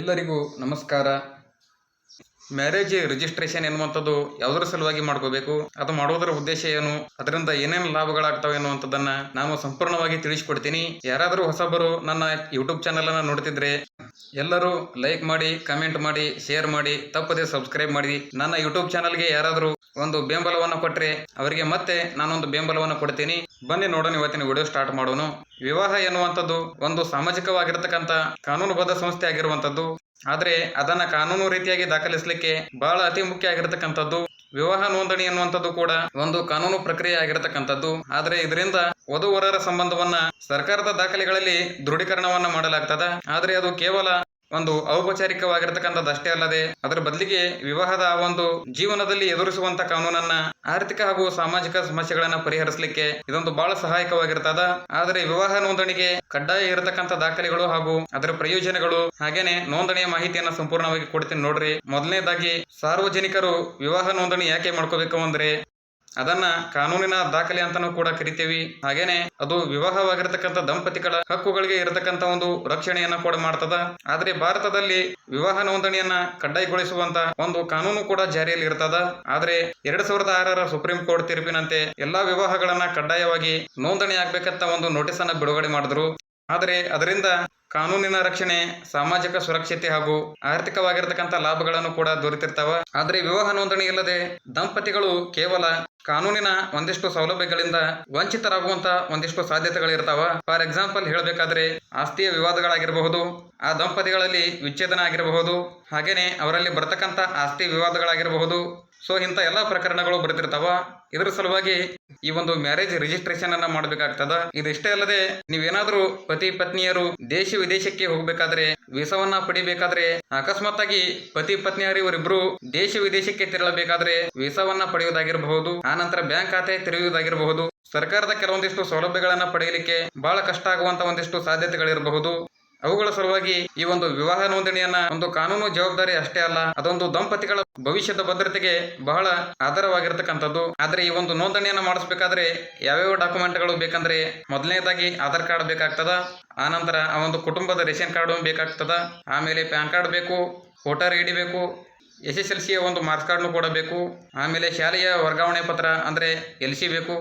ಎಲ್ಲರಿಗೂ ನಮಸ್ಕಾರ. Marriage registration ಎನ್ನುವಂಥದ್ದು ಯಾವುದರ ಸಲುವಾಗಿ ಮಾಡ್ಕೋಬೇಕು, ಅದು ಮಾಡೋದರ ಉದ್ದೇಶ ಏನು, ಅದರಿಂದ ಏನೇನು ಲಾಭಗಳಾಗ್ತವೆ ಎನ್ನುವಂಥದ್ದನ್ನು ನಾನು ಸಂಪೂರ್ಣವಾಗಿ ತಿಳಿಸ್ಕೊಡ್ತೀನಿ. ಯಾರಾದರೂ ಹೊಸಬರು ನನ್ನ ಯೂಟ್ಯೂಬ್ ಚಾನಲ್ ಅನ್ನ ನೋಡ್ತಿದ್ರೆ ಎಲ್ಲರೂ ಲೈಕ್ ಮಾಡಿ ಕಮೆಂಟ್ ಮಾಡಿ ಶೇರ್ ಮಾಡಿ, ತಪ್ಪದೆ ಸಬ್ಸ್ಕ್ರೈಬ್ ಮಾಡಿ. ನನ್ನ ಯೂಟ್ಯೂಬ್ ಚಾನಲ್ಗೆ ಯಾರಾದರೂ ಒಂದು ಬೆಂಬಲವನ್ನು ಕೊಟ್ಟರೆ ಅವರಿಗೆ ಮತ್ತೆ ನಾನೊಂದು ಬೆಂಬಲವನ್ನು ಕೊಡ್ತೀನಿ. ಬನ್ನಿ ನೋಡೋಣ ಇವತ್ತಿನ ವಿಡಿಯೋ ಸ್ಟಾರ್ಟ್ ಮಾಡೋಣ. ವಿವಾಹ ಎನ್ನುವಂಥದ್ದು ಒಂದು ಸಾಮಾಜಿಕವಾಗಿರ್ತಕ್ಕಂಥ ಕಾನೂನುಬದ್ಧ ಸಂಸ್ಥೆ ಆಗಿರುವಂಥದ್ದು. ಆದರೆ ಅದನ್ನ ಕಾನೂನು ರೀತಿಯಾಗಿ ದಾಖಲಿಸಲಿಕ್ಕೆ ಬಹಳ ಅತಿ ಮುಖ್ಯ ಆಗಿರತಕ್ಕಂಥದ್ದು ವಿವಾಹ ನೋಂದಣಿ ಅನ್ನುವಂಥದ್ದು ಕೂಡ ಒಂದು ಕಾನೂನು ಪ್ರಕ್ರಿಯೆ ಆಗಿರತಕ್ಕಂಥದ್ದು. ಆದ್ರೆ ಇದರಿಂದ ವಧುವರರ ಸಂಬಂಧವನ್ನ ಸರ್ಕಾರದ ದಾಖಲೆಗಳಲ್ಲಿ ದೃಢೀಕರಣವನ್ನ ಮಾಡಲಾಗ್ತದ. ಆದ್ರೆ ಅದು ಕೇವಲ ಒಂದು ಔಪಚಾರಿಕವಾಗಿರ್ತಕ್ಕಂಥದ್ದು ಅಷ್ಟೇ ಅಲ್ಲದೆ ಅದರ ಬದಲಿಗೆ ವಿವಾಹದ ಒಂದು ಜೀವನದಲ್ಲಿ ಎದುರಿಸುವಂತ ಕಾನೂನನ್ನ ಆರ್ಥಿಕ ಹಾಗೂ ಸಾಮಾಜಿಕ ಸಮಸ್ಯೆಗಳನ್ನ ಪರಿಹರಿಸಲಿಕ್ಕೆ ಇದೊಂದು ಬಹಳ ಸಹಾಯಕವಾಗಿರ್ತದ. ಆದರೆ ವಿವಾಹ ನೋಂದಣಿಗೆ ಕಡ್ಡಾಯ ಇರತಕ್ಕಂತ ದಾಖಲೆಗಳು ಹಾಗೂ ಅದರ ಪ್ರಯೋಜನಗಳು ಹಾಗೇನೆ ನೋಂದಣಿಯ ಮಾಹಿತಿಯನ್ನ ಸಂಪೂರ್ಣವಾಗಿ ಕೊಡ್ತೀನಿ ನೋಡ್ರಿ. ಮೊದಲನೇದಾಗಿ ಸಾರ್ವಜನಿಕರು ವಿವಾಹ ನೋಂದಣಿ ಯಾಕೆ ಮಾಡ್ಕೋಬೇಕು ಅಂದ್ರೆ ಅದನ್ನ ಕಾನೂನಿನ ದಾಖಲೆ ಅಂತಾನೂ ಕೂಡ ಕರಿತೀವಿ. ಹಾಗೇನೆ ಅದು ವಿವಾಹವಾಗಿರ್ತಕ್ಕಂಥ ದಂಪತಿಗಳ ಹಕ್ಕುಗಳಿಗೆ ಇರತಕ್ಕಂತ ಒಂದು ರಕ್ಷಣೆಯನ್ನ ಕೂಡ ಮಾಡ್ತದ. ಆದ್ರೆ ಭಾರತದಲ್ಲಿ ವಿವಾಹ ನೋಂದಣಿಯನ್ನ ಕಡ್ಡಾಯಗೊಳಿಸುವಂತ ಒಂದು ಕಾನೂನು ಕೂಡ ಜಾರಿಯಲ್ಲಿ ಇರ್ತದ. ಆದ್ರೆ ಎರಡ್ ಸಾವಿರದ ಆರರ ಸುಪ್ರೀಂ ಕೋರ್ಟ್ ತೀರ್ಪಿನಂತೆ ಎಲ್ಲಾ ವಿವಾಹಗಳನ್ನ ಕಡ್ಡಾಯವಾಗಿ ನೋಂದಣಿ ಆಗ್ಬೇಕಂತ ಒಂದು ನೋಟಿಸ್ ಅನ್ನ ಬಿಡುಗಡೆ ಮಾಡಿದ್ರು. ಆದರೆ ಅದರಿಂದ ಕಾನೂನಿನ ರಕ್ಷಣೆ, ಸಾಮಾಜಿಕ ಸುರಕ್ಷತೆ ಹಾಗೂ ಆರ್ಥಿಕವಾಗಿರ್ತಕ್ಕಂಥ ಲಾಭಗಳನ್ನು ಕೂಡ ದೊರೆತಿರ್ತಾವ. ಆದರೆ ವಿವಾಹ ನೋಂದಣಿ ಇಲ್ಲದೆ ದಂಪತಿಗಳು ಕೇವಲ ಕಾನೂನಿನ ಒಂದಿಷ್ಟು ಸೌಲಭ್ಯಗಳಿಂದ ವಂಚಿತರಾಗುವಂತ ಒಂದಿಷ್ಟು ಸಾಧ್ಯತೆಗಳಿರ್ತಾವ ಫಾರ್ ಎಕ್ಸಾಂಪಲ್ ಹೇಳಬೇಕಾದ್ರೆ ಆಸ್ತಿಯ ವಿವಾದಗಳಾಗಿರಬಹುದು, ಆ ದಂಪತಿಗಳಲ್ಲಿ ವಿಚ್ಛೇದನ ಆಗಿರಬಹುದು, ಹಾಗೇನೆ ಅವರಲ್ಲಿ ಬರ್ತಕ್ಕಂಥ ಆಸ್ತಿ ವಿವಾದಗಳಾಗಿರಬಹುದು. ಸೊ ಇಂಥ ಎಲ್ಲ ಪ್ರಕರಣಗಳು ಬರ್ತಿರ್ತಾವ ಇದರ ಸಲುವಾಗಿ ಈ ಒಂದು ಮ್ಯಾರೇಜ್ ರಿಜಿಸ್ಟ್ರೇಷನ್ ಅನ್ನ ಮಾಡಬೇಕಾಗ್ತದ. ಇದಿಷ್ಟೇ ಅಲ್ಲದೆ ನೀವೇನಾದ್ರೂ ಪತಿ ಪತ್ನಿಯರು ದೇಶ ವಿದೇಶಕ್ಕೆ ಹೋಗಬೇಕಾದ್ರೆ ವೀಸಾವನ್ನ ಪಡಿಬೇಕಾದ್ರೆ ಅಕಸ್ಮಾತ್ ಆಗಿ ಪತಿ ಪತ್ನಿಯರು ಇವರಿಬ್ರು ದೇಶ ವಿದೇಶಕ್ಕೆ ತೆರಳಬೇಕಾದ್ರೆ ವೀಸಾವನ್ನ ಪಡೆಯುವುದಾಗಿರಬಹುದು ಆನಂತರ ಬ್ಯಾಂಕ್ ಖಾತೆ ತೆರೆಯುವುದಾಗಿರಬಹುದು, ಸರ್ಕಾರದ ಕೆಲವೊಂದಿಷ್ಟು ಸೌಲಭ್ಯಗಳನ್ನ ಪಡೆಯಲಿಕ್ಕೆ ಬಹಳ ಕಷ್ಟ ಆಗುವಂತ ಒಂದಿಷ್ಟು ಸಾಧ್ಯತೆಗಳಿರಬಹುದು. ಅವುಗಳ ಸಲುವಾಗಿ ಈ ಒಂದು ವಿವಾಹ ನೋಂದಣಿಯನ್ನ ಒಂದು ಕಾನೂನು ಜವಾಬ್ದಾರಿ ಅಷ್ಟೇ ಅಲ್ಲ, ಅದೊಂದು ದಂಪತಿಗಳ ಭವಿಷ್ಯದ ಭದ್ರತೆಗೆ ಬಹಳ ಆಧಾರವಾಗಿರ್ತಕ್ಕಂಥದ್ದು. ಆದ್ರೆ ಈ ಒಂದು ನೋಂದಣಿಯನ್ನ ಮಾಡಿಸ್ಬೇಕಾದ್ರೆ ಯಾವ್ಯಾವ ಡಾಕ್ಯುಮೆಂಟ್ಗಳು ಬೇಕಂದ್ರೆ ಮೊದಲನೇದಾಗಿ ಆಧಾರ್ ಕಾರ್ಡ್ ಬೇಕಾಗ್ತದ ಆನಂತರ ಆ ಒಂದು ಕುಟುಂಬದ ರೇಷನ್ ಕಾರ್ಡ್ ಬೇಕಾಗ್ತದ, ಆಮೇಲೆ ಪ್ಯಾನ್ ಕಾರ್ಡ್ ಬೇಕು, ವೋಟರ್ ಐ ಬೇಕು, ಎಸ್ ಎಸ್ ಎಲ್ ಸಿಯ ಒಂದು ಮಾರ್ಕ್ಸ್ ಕಾರ್ಡ್ನು ಕೂಡ ಬೇಕು, ಆಮೇಲೆ ಶಾಲೆಯ ವರ್ಗಾವಣೆ ಪತ್ರ ಅಂದ್ರೆ ಎಲ್ ಸಿ ಬೇಕು.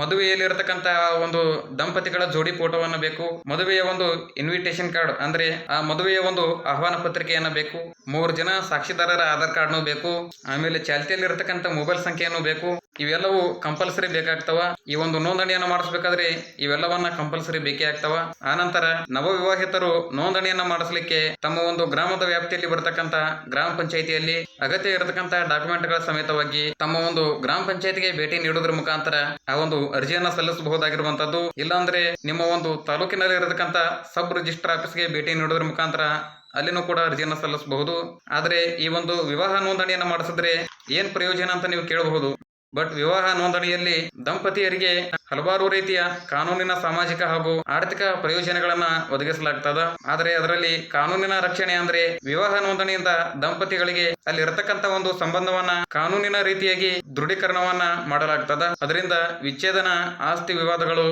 ಮದುವೆಯಲ್ಲಿ ಇರತಕ್ಕಂತ ಒಂದು ದಂಪತಿಗಳ ಜೋಡಿ ಫೋಟೋವನ್ನು ಬೇಕು, ಮದುವೆಯ ಒಂದು ಇನ್ವಿಟೇಷನ್ ಕಾರ್ಡ್ ಅಂದ್ರೆ ಆ ಮದುವೆಯ ಒಂದು ಆಹ್ವಾನ ಪತ್ರಿಕೆಯನ್ನು ಬೇಕು, ಮೂರು ಜನ ಸಾಕ್ಷಿದಾರರ ಆಧಾರ್ ಕಾರ್ಡ್ನು ಬೇಕು, ಆಮೇಲೆ ಚಾಲ್ತಿಯಲ್ಲಿ ಇರತಕ್ಕಂತ ಮೊಬೈಲ್ ಸಂಖ್ಯೆಯನ್ನು ಬೇಕು. ಇವೆಲ್ಲವೂ ಕಂಪಲ್ಸರಿ ಬೇಕಾಗ್ತವ. ಈ ಒಂದು ನೋಂದಣಿಯನ್ನು ಮಾಡಿಸ್ಬೇಕಾದ್ರೆ ಇವೆಲ್ಲವನ್ನ ಕಂಪಲ್ಸರಿ ಬೇಕೇ ಆಗ್ತವ. ಆನಂತರ ನವವಿವಾಹಿತರು ನೋಂದಣಿಯನ್ನ ಮಾಡಿಸ್ಲಿಕ್ಕೆ ತಮ್ಮ ಒಂದು ಗ್ರಾಮದ ವ್ಯಾಪ್ತಿಯಲ್ಲಿ ಬರತಕ್ಕಂತ ಗ್ರಾಮ ಪಂಚಾಯಿತಿಯಲ್ಲಿ ಅಗತ್ಯ ಇರತಕ್ಕಂತ ಡಾಕ್ಯುಮೆಂಟ್ಗಳ ಸಮೇತವಾಗಿ ತಮ್ಮ ಒಂದು ಗ್ರಾಮ ಪಂಚಾಯತಿಗೆ ಭೇಟಿ ನೀಡುವುದರ ಮುಖಾಂತರ ಆ ಒಂದು ಅರ್ಜಿಯನ್ನ ಸಲ್ಲಿಸಬಹುದಾಗಿರುವಂತದ್ದು. ಇಲ್ಲಾಂದ್ರೆ ನಿಮ್ಮ ಒಂದು ತಾಲೂಕಿನಲ್ಲಿ ಇರತಕ್ಕಂತ ಸಬ್ ರಿಜಿಸ್ಟರ್ ಆಫೀಸ್ಗೆ ಭೇಟಿ ನೀಡುವುದರ ಮುಖಾಂತರ ಅಲ್ಲಿನೂ ಕೂಡ ಅರ್ಜಿಯನ್ನು ಸಲ್ಲಿಸಬಹುದು. ಆದರೆ ಈ ಒಂದು ವಿವಾಹ ನೋಂದಣಿಯನ್ನು ಮಾಡಿಸಿದ್ರೆ ಏನ್ ಪ್ರಯೋಜನ ಅಂತ ನೀವು ಕೇಳಬಹುದು. ಬಟ್ ವಿವಾಹ ನೋಂದಣಿಯಲ್ಲಿ ದಂಪತಿಯರಿಗೆ ಹಲವಾರು ರೀತಿಯ ಕಾನೂನಿನ, ಸಾಮಾಜಿಕ ಹಾಗೂ ಆರ್ಥಿಕ ಪ್ರಯೋಜನಗಳನ್ನ ಒದಗಿಸಲಾಗ್ತದ. ಆದರೆ ಅದರಲ್ಲಿ ಕಾನೂನಿನ ರಕ್ಷಣೆ ಅಂದ್ರೆ ವಿವಾಹ ನೋಂದಣಿಯಿಂದ ದಂಪತಿಗಳಿಗೆ ಅಲ್ಲಿ ಇರತಕ್ಕಂತ ಒಂದು ಸಂಬಂಧವನ್ನ ಕಾನೂನಿನ ರೀತಿಯಾಗಿ ದೃಢೀಕರಣವನ್ನ ಮಾಡಲಾಗ್ತದ. ಅದರಿಂದ ವಿಚ್ಛೇದನ, ಆಸ್ತಿ ವಿವಾದಗಳು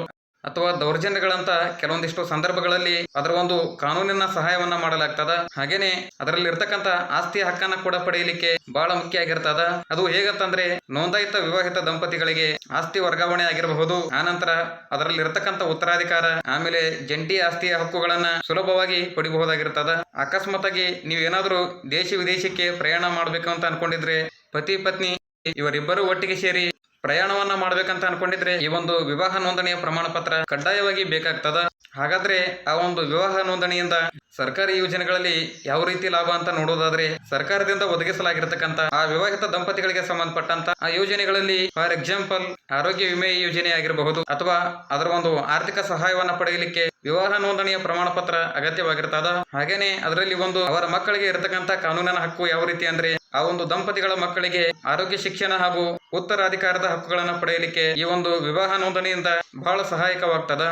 ಅಥವಾ ದೌರ್ಜನ್ಯಗಳಂತ ಕೆಲವೊಂದಿಷ್ಟು ಸಂದರ್ಭಗಳಲ್ಲಿ ಅದರ ಒಂದು ಕಾನೂನಿನ ಸಹಾಯವನ್ನ ಮಾಡಲಾಗ್ತದ. ಹಾಗೇನೆ ಅದರಲ್ಲಿ ಇರ್ತಕ್ಕಂತ ಆಸ್ತಿ ಹಕ್ಕನ್ನ ಕೂಡ ಪಡೆಯಲಿಕ್ಕೆ ಬಹಳ ಮುಖ್ಯ ಆಗಿರ್ತದ. ಅದು ಹೇಗಂತಂದ್ರೆ ನೋಂದಾಯಿತ ವಿವಾಹಿತ ದಂಪತಿಗಳಿಗೆ ಆಸ್ತಿ ವರ್ಗಾವಣೆ ಆಗಿರಬಹುದು. ಆನಂತರ ಅದರಲ್ಲಿ ಇರತಕ್ಕಂತ ಉತ್ತರಾಧಿಕಾರ, ಆಮೇಲೆ ಜಂಟಿ ಆಸ್ತಿಯ ಹಕ್ಕುಗಳನ್ನ ಸುಲಭವಾಗಿ ಪಡಿಬಹುದಾಗಿರ್ತದ. ಅಕಸ್ಮಾತ್ ಆಗಿ ಏನಾದರೂ ದೇಶ ವಿದೇಶಕ್ಕೆ ಪ್ರಯಾಣ ಮಾಡಬೇಕು ಅಂತ ಅನ್ಕೊಂಡಿದ್ರೆ ಪತಿ ಪತ್ನಿ ಇವರಿಬ್ಬರು ಒಟ್ಟಿಗೆ ಸೇರಿ ಪ್ರಯಾಣವನ್ನ ಮಾಡ್ಬೇಕಂತ ಅನ್ಕೊಂಡಿದ್ರೆ ಈ ಒಂದು ವಿವಾಹ ನೋಂದಣಿಯ ಪ್ರಮಾಣ ಪತ್ರ ಕಡ್ಡಾಯವಾಗಿ ಬೇಕಾಗ್ತದ? ಹಾಗಾದ್ರೆ ಆ ಒಂದು ವಿವಾಹ ನೋಂದಣಿಯಿಂದ ಸರ್ಕಾರಿ ಯೋಜನೆಗಳಲ್ಲಿ ಯಾವ ರೀತಿ ಲಾಭ ಅಂತ ನೋಡೋದಾದ್ರೆ ಸರ್ಕಾರದಿಂದ ಒದಗಿಸಲಾಗಿರ್ತಕ್ಕಂತ ಆ ವಿವಾಹಿತ ದಂಪತಿಗಳಿಗೆ ಸಂಬಂಧಪಟ್ಟಂತ ಆ ಯೋಜನೆಗಳಲ್ಲಿ ಫಾರ್ ಎಕ್ಸಾಂಪಲ್ ಆರೋಗ್ಯ ವಿಮೆ ಯೋಜನೆ ಆಗಿರಬಹುದು ಅಥವಾ ಅದರ ಒಂದು ಆರ್ಥಿಕ ಸಹಾಯವನ್ನ ಪಡೆಯಲಿಕ್ಕೆ ವಿವಾಹ ನೋಂದಣಿಯ ಪ್ರಮಾಣ ಪತ್ರ ಅಗತ್ಯವಾಗಿರ್ತದ? ಹಾಗೇನೆ ಅದರಲ್ಲಿ ಒಂದು ಅವರ ಮಕ್ಕಳಿಗೆ ಇರತಕ್ಕಂತ ಕಾನೂನಿನ ಹಕ್ಕು ಯಾವ ರೀತಿ ಅಂದ್ರೆ ಆ ಒಂದು ದಂಪತಿಗಳ ಮಕ್ಕಳಿಗೆ ಆರೋಗ್ಯ ಶಿಕ್ಷಣ ಹಾಗೂ ಉತ್ತರಾಧಿಕಾರದ ಹಕ್ಕುಗಳನ್ನು ಪಡೆಯಲಿಕ್ಕೆ ಈ ಒಂದು ವಿವಾಹ ನೋಂದಣಿಯಿಂದ ಬಹಳ ಸಹಾಯಕವಾಗ್ತದ.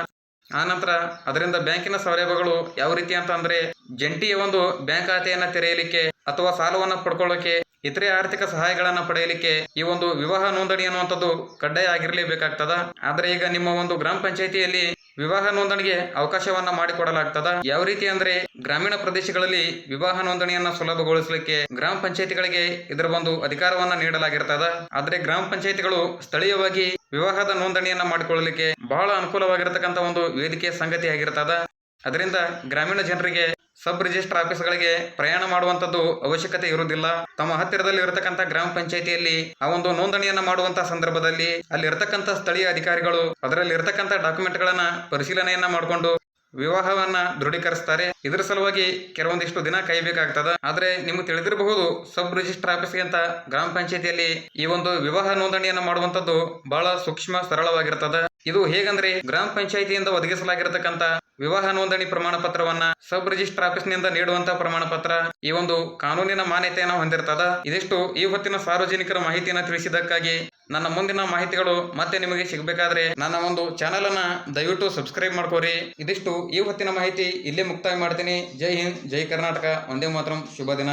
ಆನಂತರ ಅದರಿಂದ ಬ್ಯಾಂಕಿನ ಸೌಲಭ್ಯಗಳು ಯಾವ ರೀತಿ ಅಂತ ಅಂದ್ರೆ ಜಂಟಿಯ ಒಂದು ಬ್ಯಾಂಕ್ ಖಾತೆಯನ್ನ ತೆರೆಯಲಿಕ್ಕೆ ಅಥವಾ ಸಾಲವನ್ನ ಪಡ್ಕೊಳ್ಳೋಕೆ ಇತರೆ ಆರ್ಥಿಕ ಸಹಾಯಗಳನ್ನ ಪಡೆಯಲಿಕ್ಕೆ ಈ ಒಂದು ವಿವಾಹ ನೋಂದಣಿ ಅನ್ನುವಂಥದ್ದು ಕಡ್ಡಾಯ ಆಗಿರಲೇಬೇಕಾಗ್ತದ. ಆದ್ರೆ ಈಗ ನಿಮ್ಮ ಒಂದು ಗ್ರಾಮ ಪಂಚಾಯಿತಿಯಲ್ಲಿ ವಿವಾಹ ನೋಂದಣಿಗೆ ಅವಕಾಶವನ್ನ ಮಾಡಿಕೊಡಲಾಗ್ತದ. ಯಾವ ರೀತಿ ಅಂದ್ರೆ ಗ್ರಾಮೀಣ ಪ್ರದೇಶಗಳಲ್ಲಿ ವಿವಾಹ ನೋಂದಣಿಯನ್ನ ಸುಲಭಗೊಳಿಸಲಿಕ್ಕೆ ಗ್ರಾಮ ಪಂಚಾಯತಿಗಳಿಗೆ ಇದರ ಒಂದು ಅಧಿಕಾರವನ್ನ ನೀಡಲಾಗಿರ್ತದ. ಆದ್ರೆ ಗ್ರಾಮ ಪಂಚಾಯತಿಗಳು ಸ್ಥಳೀಯವಾಗಿ ವಿವಾಹದ ನೋಂದಣಿಯನ್ನ ಮಾಡಿಕೊಳ್ಳಲಿಕ್ಕೆ ಬಹಳ ಅನುಕೂಲವಾಗಿರತಕ್ಕಂತ ಒಂದು ವೇದಿಕೆ ಸಂಗತಿ ಆಗಿರ್ತದ ಅದರಿಂದ ಗ್ರಾಮೀಣ ಜನರಿಗೆ ಸಬ್ ರಿಜಿಸ್ಟರ್ ಆಫೀಸ್ಗಳಿಗೆ ಪ್ರಯಾಣ ಮಾಡುವಂತದ್ದು ಅವಶ್ಯಕತೆ ಇರುವುದಿಲ್ಲ. ತಮ್ಮ ಹತ್ತಿರದಲ್ಲಿ ಇರತಕ್ಕಂತ ಗ್ರಾಮ ಪಂಚಾಯತಿಯಲ್ಲಿ ಆ ಒಂದು ನೋಂದಣಿಯನ್ನ ಮಾಡುವಂತ ಸಂದರ್ಭದಲ್ಲಿ ಅಲ್ಲಿ ಇರತಕ್ಕಂತ ಸ್ಥಳೀಯ ಅಧಿಕಾರಿಗಳು ಅದರಲ್ಲಿ ಇರತಕ್ಕಂತ ಡಾಕ್ಯುಮೆಂಟ್ ಗಳನ್ನ ಪರಿಶೀಲನೆಯನ್ನ ಮಾಡಿಕೊಂಡು ವಿವಾಹವನ್ನ ದೃಢೀಕರಿಸ್ತಾರೆ. ಇದರ ಸಲುವಾಗಿ ಕೆಲವೊಂದಿಷ್ಟು ದಿನ ಕಾಯಬೇಕಾಗ್ತದ ಆದ್ರೆ ನಿಮ್ಗೆ ತಿಳಿದಿರಬಹುದು, ಸಬ್ ರಿಜಿಸ್ಟರ್ ಆಫೀಸ್ಗೆ ಅಂತ ಗ್ರಾಮ ಪಂಚಾಯತಿಯಲ್ಲಿ ಈ ಒಂದು ವಿವಾಹ ನೋಂದಣಿಯನ್ನು ಮಾಡುವಂತದ್ದು ಬಹಳ ಸೂಕ್ಷ್ಮ, ಸರಳವಾಗಿರ್ತದ. ಇದು ಹೇಗಂದ್ರೆ ಗ್ರಾಮ ಪಂಚಾಯತಿಯಿಂದ ಒದಗಿಸಲಾಗಿರತಕ್ಕಂತ ವಿವಾಹ ನೋಂದಣಿ ಪ್ರಮಾಣ ಪತ್ರವನ್ನ ಸಬ್ ರಿಜಿಸ್ಟರ್ ಆಫೀಸ್ನಿಂದ ನೀಡುವಂತಹ ಪ್ರಮಾಣ ಪತ್ರ ಈ ಒಂದು ಕಾನೂನಿನ ಮಾನ್ಯತೆಯನ್ನು ಹೊಂದಿರ್ತದ. ಇದಿಷ್ಟು ಈ ಹೊತ್ತಿನ ಸಾರ್ವಜನಿಕರ ಮಾಹಿತಿಯನ್ನು ತಿಳಿಸಿದ್ದಕ್ಕಾಗಿ ನನ್ನ ಮುಂದಿನ ಮಾಹಿತಿಗಳು ಮತ್ತೆ ನಿಮಗೆ ಸಿಗಬೇಕಾದ್ರೆ ನನ್ನ ಒಂದು ಚಾನೆಲ್ ಅನ್ನ ದಯವಿಟ್ಟು ಸಬ್ಸ್ಕ್ರೈಬ್ ಮಾಡ್ಕೋರಿ. ಇದಿಷ್ಟು ಈ ಹೊತ್ತಿನ ಮಾಹಿತಿ ಇಲ್ಲೇ ಮುಕ್ತಾಯ ಮಾಡ್ತೀನಿ. ಜೈ ಹಿಂದ್, ಜೈ ಕರ್ನಾಟಕ. ಒಂದೇ ಮಾತ್ರ, ಶುಭ ದಿನ.